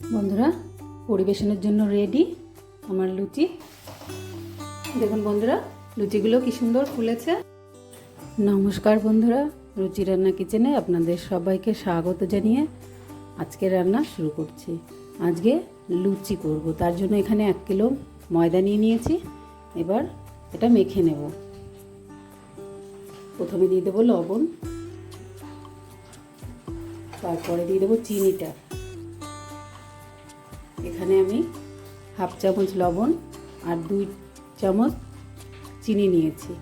বন্ধুরা, পরিবেশনের জন্য রেডি আমার লুচি। দেখুন বন্ধুরা, লুচিগুলো কি সুন্দর ফুলেছে। নমস্কার বন্ধুরা, রুচি রান্না কিচেনে আপনাদের সবাইকে স্বাগত জানিয়ে আজকে রান্না শুরু করছি। আজকে লুচি করব, তার জন্য এখানে এক কিলো ময়দা নিয়ে নিয়েছি। এবার এটা মেখে নেব। প্রথমে দিয়ে দেবো লবণ, তারপরে দিয়ে দেবো চিনিটা। এখানে আমি হাফ চামচ লবণ আর দুই চামচ চিনি নিয়েছি।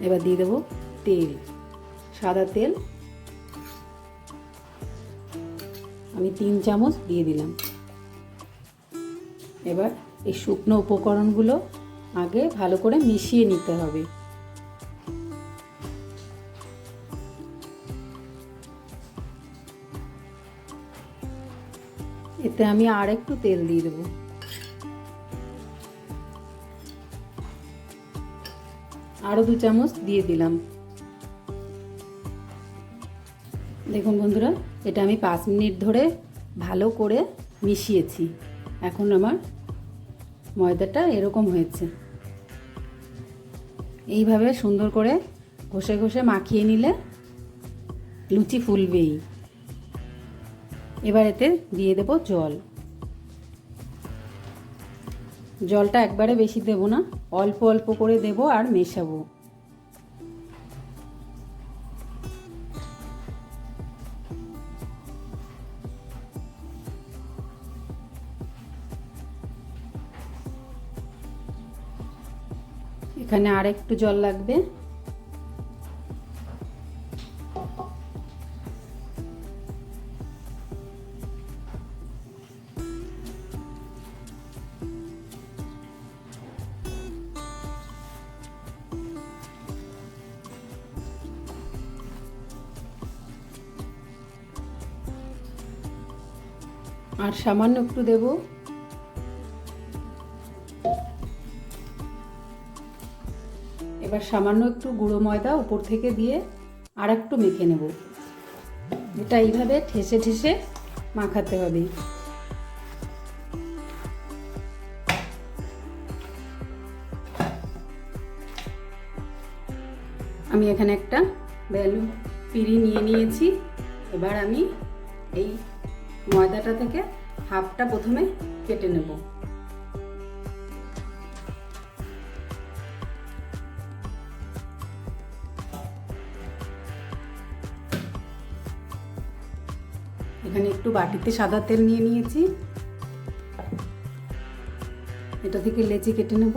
এবার দিয়ে দেবো তেল, সাদা তেল। আমি তিন চামচ দিয়ে দিলাম। এবার এই শুকনো উপকরণগুলো আগে ভালো করে মিশিয়ে নিতে হবে। এতে আমি আর একটু তেল দিয়ে দেবো। আরও দু চামচ দিয়ে দিলাম। দেখুন বন্ধুরা, এটা আমি পাঁচ মিনিট ধরে ভালো করে মিশিয়েছি। এখন আমার ময়দাটা এরকম হয়েছে। এইভাবে সুন্দর করে ঘষে ঘষে মাখিয়ে নিলে লুচি ফুলবেই। এবার এতে দিয়ে দেব জল। জলটা একবারে বেশি দেব না, অল্প অল্প করে দেব আর মেশাবো। এখানে আর একটু জল লাগবে। আর সামান্য একটু দেব। এবার সামান্য একটু গুঁড়ো ময়দা উপর থেকে দিয়ে আর একটু মেখে নেব। এটা এইভাবে ঠেসে ঠেসে মাখাতে হবে। আমি এখানে একটা বেলু পিড়ি নিয়ে নিয়েছি। এবার আমি এই ময়দাটা থেকে হাফটা প্রথমে কেটে নেব। এখানে একটু বাটিতে সাদা তেল নিয়ে নিয়েছি। এটা থেকে লেচি কেটে নেব।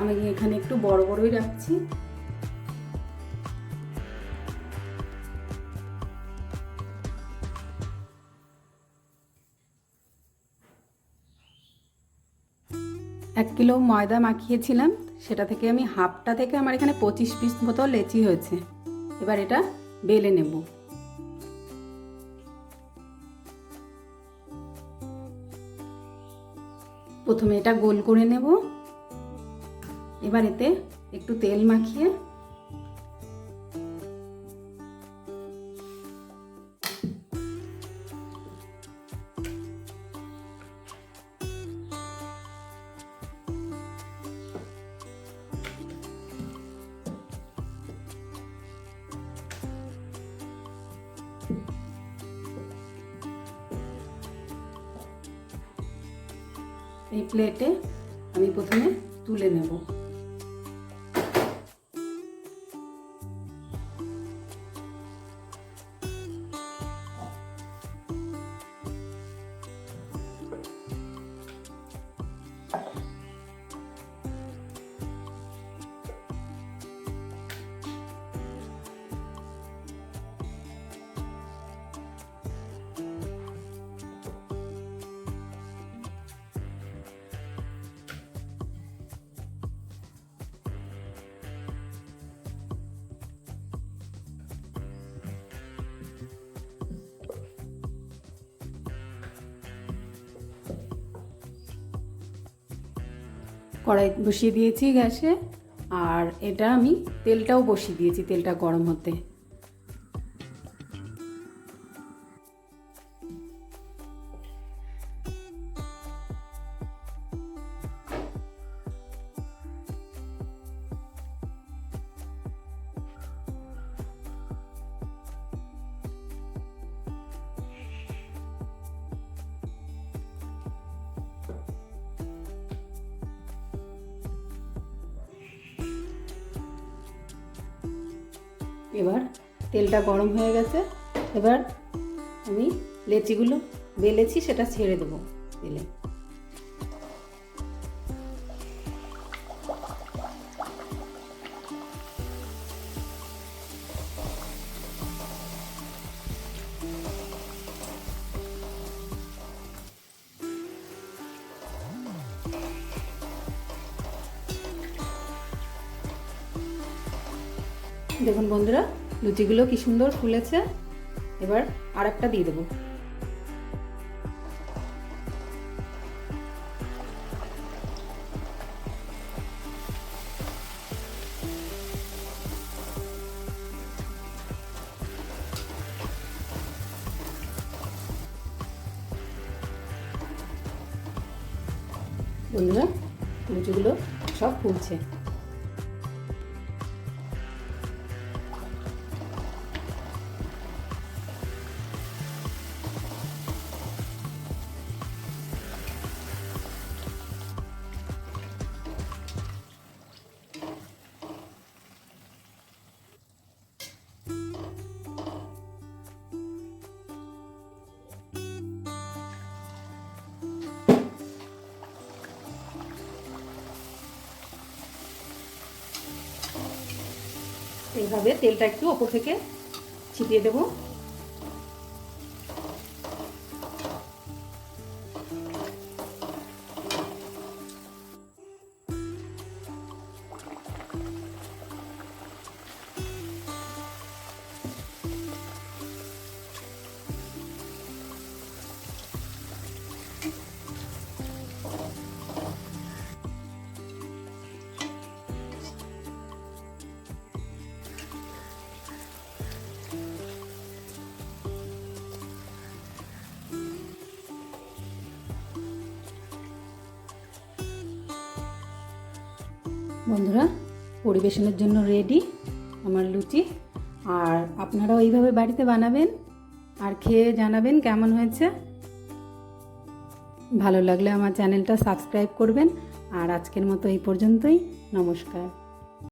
আমি এখানে একটু বড় বড়ই রাখছি। এক কিলো ময়দা মাখিয়েছিলাম, সেটা থেকে আমি হাফটা থেকে আমার এখানে পঁচিশ পিস মতো লেচি হয়েছে। এবার এটা বেলে নেব। প্রথমে এটা গোল করে নেব। এবার এতে একটু তেল মাখিয়ে এই প্লেটে আমি প্রথমে তুলে নেব। কড়াই বসিয়ে দিয়েছি গ্যাসে। আর এটা আমি তেলটাও বসিয়ে দিয়েছি তেলটা গরম হতে। এবার তেলটা গরম হয়ে গেছে। এবার আমি লেচিগুলো বেলেছি সেটা ছেড়ে দেবো তেলে। দেখুন বন্ধুরা, লুচিগুলো কি সুন্দর ফুলেছে। এবার আর একটা দিয়ে দেবো। বন্ধুরা, লুচিগুলো সব ফুলছে। এইভাবে তেলটা একটু ওপর থেকে ছিটিয়ে দেব। বন্ধুরা, পরিবেশনের জন্য রেডি আমার লুচি। আর আপনারাও ওইভাবে বাড়িতে বানাবেন আর খেয়ে জানাবেন কেমন হয়েছে। ভালো লাগলে আমার চ্যানেলটা সাবস্ক্রাইব করবেন। আর আজকের মতো এই পর্যন্তই। নমস্কার।